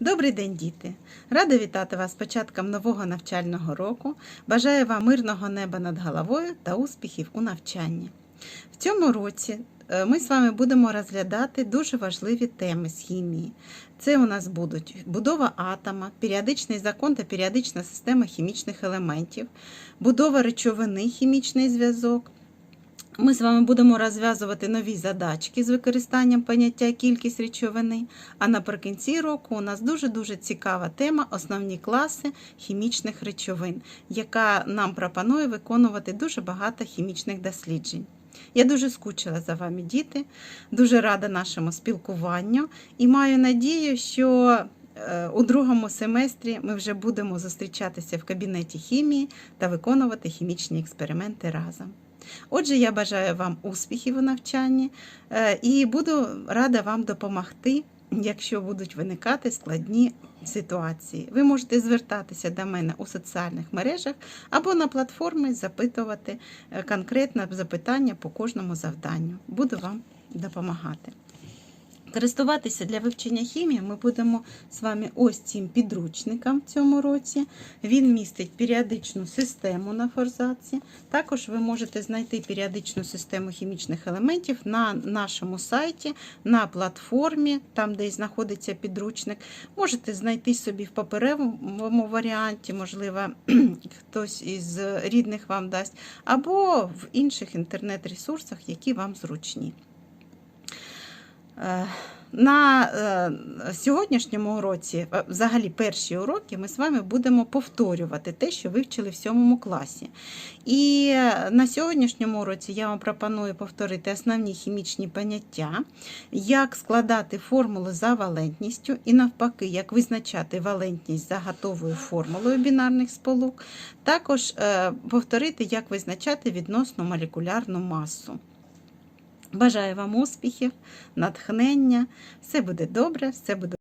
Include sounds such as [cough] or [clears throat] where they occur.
Добрий день, діти! Рада вітати вас з початком нового навчального року. Бажаю вам мирного неба над головою та успіхів у навчанні. В цьому році е, ми з вами будемо розглядати дуже важливі теми з хімії. Це у нас будуть будова атома, періодичний закон та періодична система хімічних елементів, будова речовини, хімічний зв'язок. Ми з вами будемо розв'язувати нові задачки з використанням поняття кількість речовини. А наприкінці року у нас дуже-дуже цікава тема основні класи хімічних речовин, яка нам пропонує виконувати дуже багато хімічних досліджень. Я дуже скучила за вами, діти, дуже рада нашому спілкуванню і маю надію, що е, у другому семестрі ми вже будемо зустрічатися в кабінеті хімії та виконувати хімічні експерименти разом. Отже, я бажаю вам успіхів у навчанні е, і буду рада вам допомогти, якщо будуть виникати складні ситуації. Ви можете звертатися до мене у соціальних мережах або на платформі запитувати е, конкретне запитання по кожному завданню. Буду вам допомагати. Користуватися для вивчення хімії ми будемо з вами ось цим підручником в цьому році. Він містить періодичну систему на форзаці. Також ви можете знайти періодичну систему хімічних елементів на нашому сайті, на платформі, там, де і знаходиться підручник. Можете знайти собі в паперовому варіанті, можливо, [clears throat] хтось із рідних вам дасть, або в інших інтернет-ресурсах, які вам зручні. Е, На е, сьогоднішньому уроці, е, взагалі перші уроки, ми з вами будемо повторювати те, що вивчили в сьомому класі. І на сьогоднішньому уроці я вам пропоную повторити основні хімічні поняття, як складати формули за валентністю, і навпаки, як визначати валентність за готовою формулою бінарних сполук. Також повторити, як визначати відносну молекулярну масу. Бажаю вам успіхів, натхнення. Все буде добре, все буде.